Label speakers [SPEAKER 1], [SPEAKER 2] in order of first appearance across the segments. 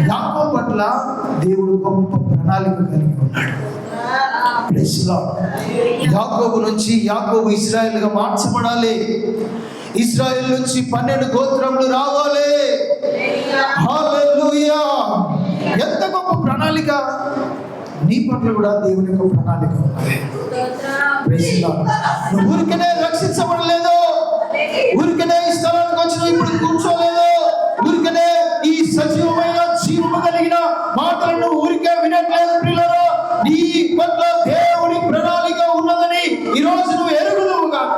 [SPEAKER 1] యాకో పట్ల దేవుడు గొప్ప ప్రణాళిక కలిగి ఉన్నాడు. యాకోబు నుంచి యాకోబు ఇస్రాయేల్గా మార్చబడాలి. ఇస్రాయల్ నుంచి పన్నెండు గోత్రములు రావాలి. ఎంత గొప్ప ప్రణాళిక. నీ పట్ల కూడా దేవుని యొక్క ప్రణాళిక ఉన్నది. ఊరికనే రక్షించబడలేదు. ఊరికనే ఈ మాటలను ఊరికే వినట్లేదు పిల్లలు నీ పట్ల దేవుని ప్రణాళిక ఉన్నదని ఈ రోజు నువ్వు ఎరుగుదువు కాక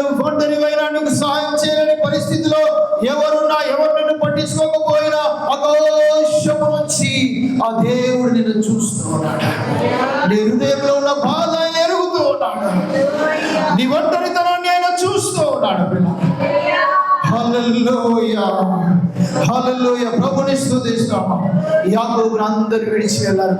[SPEAKER 1] నువ్వు ఒంటరివైనా నీకు సహాయం చేయలేని పరిస్థితిలో ఎవరున్నా ఎవరు నిన్ను పట్టించుకోకపోయినా ఆకాశము నుంచి ఆ దేవుడు నిన్ను చూస్తూ ఉన్నాడు. నీ హృదయంలో ఉన్న బాధ ఆయన ఎరుగుతూ ఉన్నాడు. నీ ఒంటరితనాన్ని ఆయన చూస్తూ ఉన్నాడు హల్లెలూయా హల్లెలూయా ప్రభుని యాకోబుని అందరు విడిచి వెళ్ళారు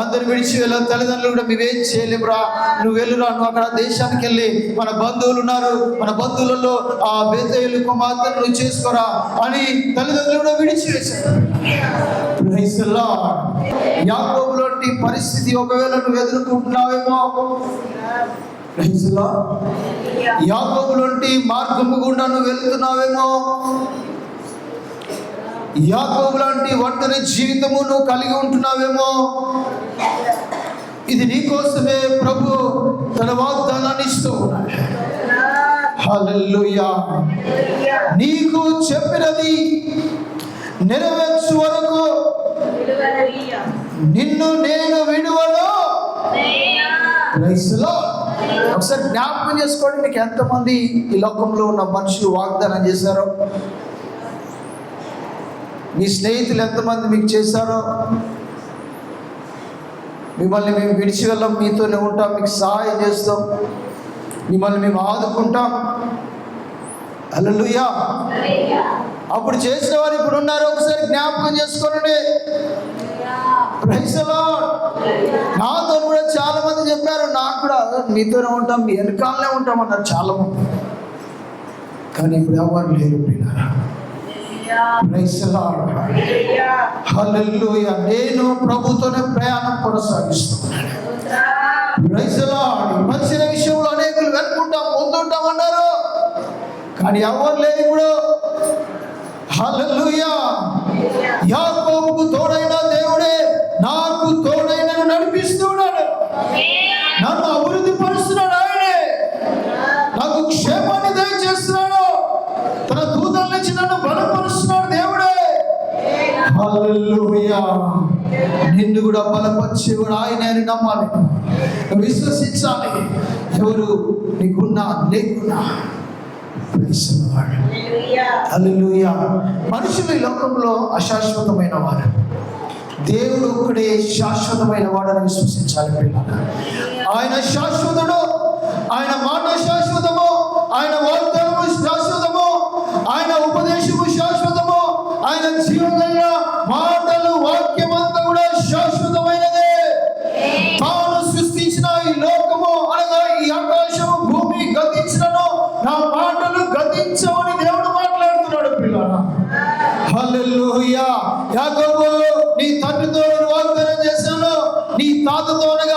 [SPEAKER 1] అందరు విడిచి వెళ్ళారు తల్లిదండ్రులు కూడా మేమేం చేయలేమురా నువ్వు వెళ్ళురా. నువ్వు అక్కడ దేశానికి వెళ్ళి మన బంధువులు ఉన్నారు. మన బంధువులలో ఆ బేతేలు కుమార్తె నువ్వు చేసుకోరా అని తల్లిదండ్రులు కూడా విడిచి వేశారు. Praise యాకోబు లాంటి పరిస్థితి ఒకవేళ నువ్వు ఎదుర్కొంటున్నావేమో. Praise యాకోబు లాంటి మార్గము గుండా నువ్వు వెళ్తున్నావేమో. యాకోబు లాంటి ఒంటరి జీవితము నువ్వు కలిగి ఉంటున్నావేమో? ఇది నీకోసమే ప్రభు తన వాగ్దానాన్ని ఇస్తూ ఉన్నాడు. నీకు చెప్పినది నెరవేర్చు వరకు నిన్ను నేను విడువను. Praise ఒకసారి జ్ఞాపకం చేసుకోండి మీకు ఎంతమంది ఈ లోకంలో ఉన్న మనుషులు వాగ్దానం చేశారో. మీ స్నేహితులు ఎంతమంది మీకు చేశారో? మిమ్మల్ని మేము విడిచి వెళ్ళాం మీతోనే ఉంటాం మీకు సహాయం చేస్తాం. మిమ్మల్ని మేము ఆదుకుంటాం. అలలుయా అప్పుడు చేసిన వారు ఇప్పుడు ఉన్నారు. ఒకసారి జ్ఞాపకం చేసుకోనండి Praise నాతో కూడా చాలా మంది చెప్పారు నాకు కూడా మీతోనే ఉంటాం మీ వెనకాలనే ఉంటాం అన్నారు చాలా మంది కానీ ఇప్పుడు ఎవరు లేరు ప్రియులారా. నేను ప్రభుతోనే ప్రయాణం కొనసాగిస్తున్నాను. మంచిన విషయంలో అనేకులు వెనుకుంటాం ముందుంటాం అన్నారు. కానీ ఎవరు లేరు ఇప్పుడు? హల్లెలూయా యాకోబుకు తోడైన నిన్ను కూడా బలపరిచేవాడు ఆయన నమ్మాలి. విశ్వసించాలి. ఎవరు నీకున్నా లేకున్నా మనుషులు ఈ లోకంలో అశాశ్వతమైన వారు. దేవుడు ఒక్కడే శాశ్వతమైన వాడని విశ్వసించాలి పిల్లలు. ఆయన శాశ్వతుడు ఆయన మాట శాశ్వతము ఆయన వాగ్దానము నీ తాతతో అనగా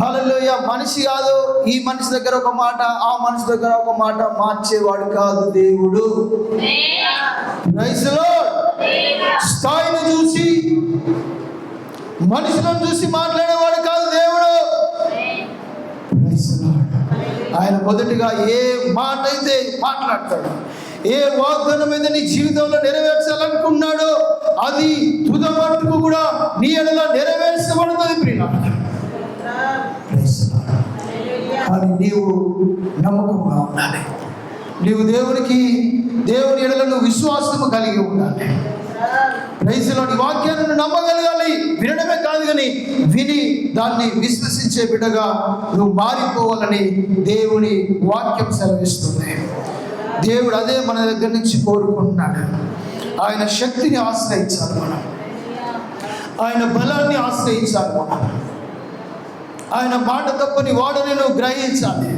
[SPEAKER 1] హల్లెలూయా. మనిషి కాదు. ఈ మనిషి దగ్గర ఒక మాట ఆ మనిషి దగ్గర ఒక మాట మార్చేవాడు కాదు దేవుడు. స్థాయిని చూసి మనుషులను చూసి మాట్లాడేవాడు కాదు దేవుడు. ఆయన మొదటిగా ఏ మాట అయితే మాట్లాడతాడు. ఏ వాగ్దానం అయితే నీ జీవితంలో నెరవేర్చాలనుకున్నాడో అది కానీ నీవు నమ్మకంగా ఉండాలి. నీవు దేవునికి దేవుని ఎడల నువ్వు విశ్వాసము కలిగి ఉండాలి. ప్రైజ్లో వాక్యాలను నమ్మగలగాలి. వినడమే కాదు కానీ విని దాన్ని విశ్వసించే బిడ్డగా నువ్వు మారిపోవాలని దేవుని వాక్యం సెలవిస్తుంది. దేవుడు అదే మన దగ్గర నుంచి కోరుకుంటున్నాడు. ఆయన శక్తిని ఆశ్రయించాలి మనం. ఆయన బలాన్ని ఆశ్రయించాలి మనం. ఆయన మాట తప్పని వాడని నువ్వు గ్రహించాలి.